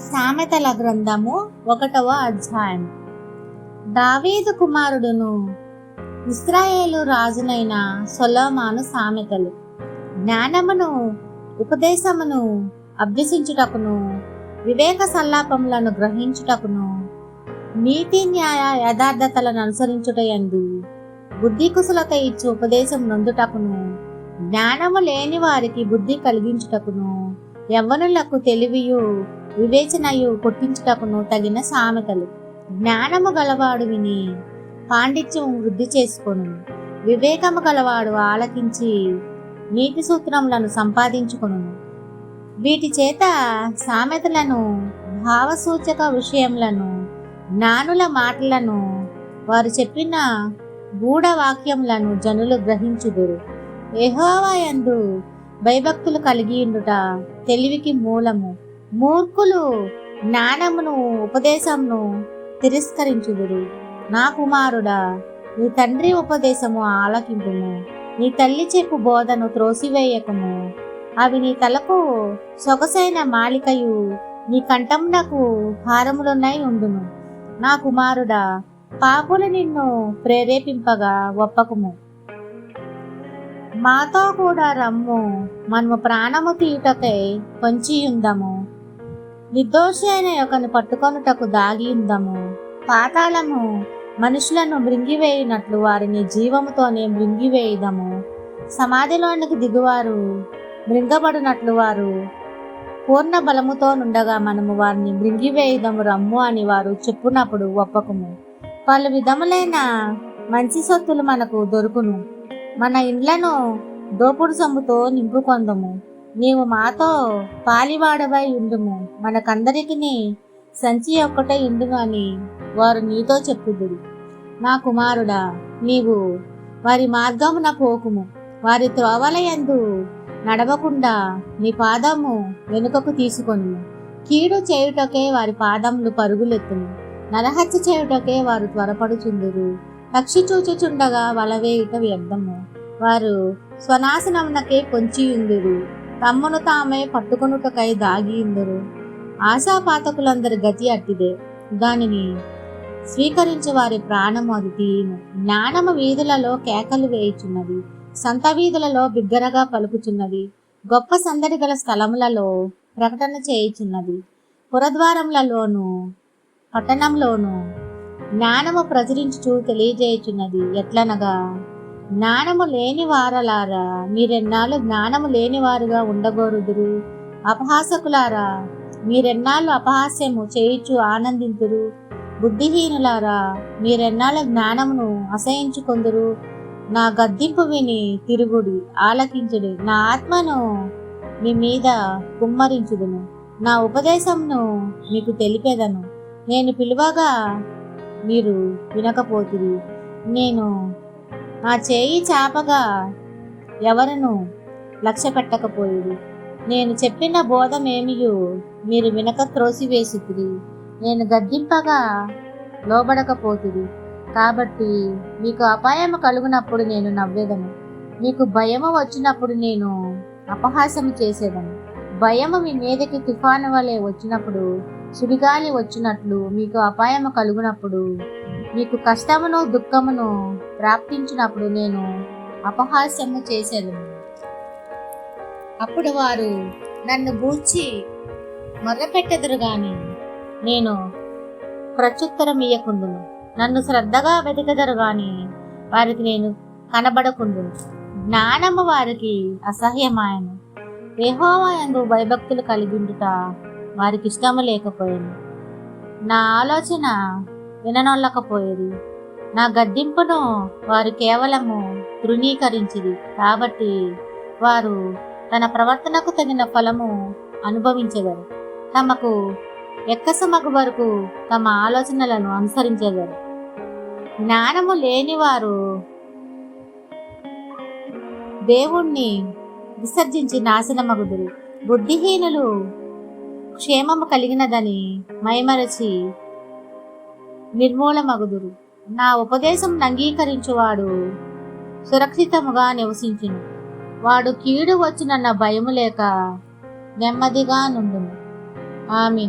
సామెతల గ్రంథము ఒకటవ అధ్యాయం. దావీదు కుమారుడును ఇస్రాయేలు రాజునైన సొలోమాను సామెతలు. జ్ఞానమును ఉపదేశమును అభ్యసించుటకును వివేక సల్లాపములను గ్రహించుటకును నీతి న్యాయ యథార్థతలను అనుసరించుటయందు బుద్ధి కుశలత ఇచ్చే ఉపదేశం నొందుటకును జ్ఞానము లేని వారికి బుద్ధి కలిగించుటకును యవ్వనులకు తెలివియు వివేచనయు కొట్టించుటకును తగిన సామెతలు. జ్ఞానము గలవాడు విని పాండిత్యం వృద్ధి చేసుకొను. వివేకము గలవాడు ఆలకించి నీతి సూత్రములను సంపాదించుకును. వీటి చేత సామెతలను భావసూచక విషయములను జ్ఞానుల మాటలను వారు చెప్పిన గూఢవాక్యములను జనులు గ్రహించుదురు. యెహోవాయందు భయభక్తులు కలిగి ఉండుట తెలివికి మూలము. మూర్ఖులు జ్ఞానమును ఉపదేశమును తిరస్కరించుదురు. నా కుమారుడా నీ తండ్రి ఉపదేశము ఆలకింపుము. నీ తల్లి చెప్పు బోధను త్రోసివేయకము. అవి నీ తలకు సొగసైన మాలికయు నీ కంఠమునకు హారములున్నై ఉండును. నా కుమారుడా పాపులు నిన్ను ప్రేరేపింపగా ఒప్పకుము. మాతో కూడా రమ్ము. మనము ప్రాణము తీయుటకై పొంచియుందము నిర్దోషి అయిన ఒకని పట్టుకొనుటకు దాగి ఉందము. పాతాళము మనుషులను మృంగివేయునట్లు వారిని జీవముతోనే మృంగివేయుదము. సమాధిలోనికి దిగువారు మృంగబడినట్లు వారు. పూర్ణ బలముతో నుండగా మనము వారిని మృంగివేయుదము రమ్ము అని వారు చెప్పునప్పుడు ఒప్పకము. పలు విధములైన మంచి సొత్తులు మనకు దొరుకును. మన ఇండ్లను దోపుడు సొమ్ముతో నింపుకొందము. నీవు మాతో పాలివాడవై ఉండుము. మనకందరికి సంచి ఒక్కటే ఉండును అని వారు నీతో చెప్పుదురు. నా కుమారుడా నీవు వారి మార్గమున పోకుము. వారి త్రోవలయందు నడవకుండా నీ పాదము వెనుకకు తీసుకొని కీడు చేయుటకే వారి పాదములు పరుగులెత్తును. నరహత్య చేయుటకే వారు త్వరపడుచుందురు. పక్షి చూచుచుండగా వలవేయుట వ్యర్థము. వారు స్వనాశనమునకే పొంచియుందురు తమ్మును తామే పట్టుకొనుటకై దాగియుందురు ఆశాపాతకులందరి గతి అట్టిదే. దానిని స్వీకరించు వారి ప్రాణము అది తీయును. జ్ఞానము వీధులలో కేకలు వేయుచున్నది. సంత వీధులలో బిగ్గరగా పలుకుచున్నది. గొప్ప సందడి గల స్థలములలో ప్రకటన చేయుచున్నది. పురద్వారములలోను పట్టణంలోను జ్ఞానము ప్రచురించుచు తెలియజేయుచున్నది. ఎట్లనగా? జ్ఞానము లేని వారలారా మీరెన్నాళ్ళు జ్ఞానము లేని వారుగా ఉండగోరుదురు? అపహాసకులారా మీరెన్నాళ్ళు అపహాస్యము చేయుచు ఆనందింతురు? బుద్ధిహీనులారా మీరెన్నాళ్ళ జ్ఞానమును అసహించుకొందురు? నా గద్దింపు విని తిరుగుడి ఆలకించుడి. నా ఆత్మను మీ మీద కుమ్మరించుదును. నా ఉపదేశంను మీకు తెలిపేదను. నేను పిలువగా మీరు వినకపోతిరి. నేను నా చేయి చాపగా ఎవరును లక్ష్య పెట్టకపోయేది నేను చెప్పిన బోధమేమియు మీరు వినక త్రోసివేసిరి నేను గద్దింపగా లోబడకపోతిరి. కాబట్టి మీకు అపాయము కలుగునప్పుడు నేను నవ్వేదను మీకు భయము వచ్చినప్పుడు నేను అపహాసము చేసేదను భయము మీ మీదకి తుఫాను వలె వచ్చినప్పుడు సుడిగాలి వచ్చినట్లు మీకు అపాయము కలుగునప్పుడు మీకు కష్టమును దుఃఖమును ప్రాప్తించినప్పుడు నేను అపహాస్యము చేశాను అప్పుడు వారు నన్ను గూర్చి మొర్రపెట్టెదరు గాని నేను ప్రత్యుత్తరం ఇయ్యకుందును నన్ను శ్రద్ధగా వెతకదరు గాని వారికి నేను కనబడకుండు జ్ఞానము వారికి అసహ్యమాయను. యెహోవాయందు భయభక్తులు కలిగిండుట వారికి ఇష్టము లేకపోయాను నా ఆలోచన విననొల్లకపోయేది. నా గద్దింపును వారు కేవలము తృణీకరించింది కాబట్టి వారు తన ప్రవర్తనకు తగిన ఫలము అనుభవించేవారు తమకు ఎక్కసమగు వరకు తమ ఆలోచనలను అనుసరించేవారు జ్ఞానము లేనివారు దేవుణ్ణి విసర్జించి నాశనమగుదురు. బుద్ధిహీనులు క్షేమము కలిగినదని మైమరచి నిర్మూలమగుదురు. నా ఉపదేశం అంగీకరించువాడు సురక్షితముగా నివసించును. వాడు కీడు వచ్చినన్న భయము లేక నెమ్మదిగా నుండును. ఆమె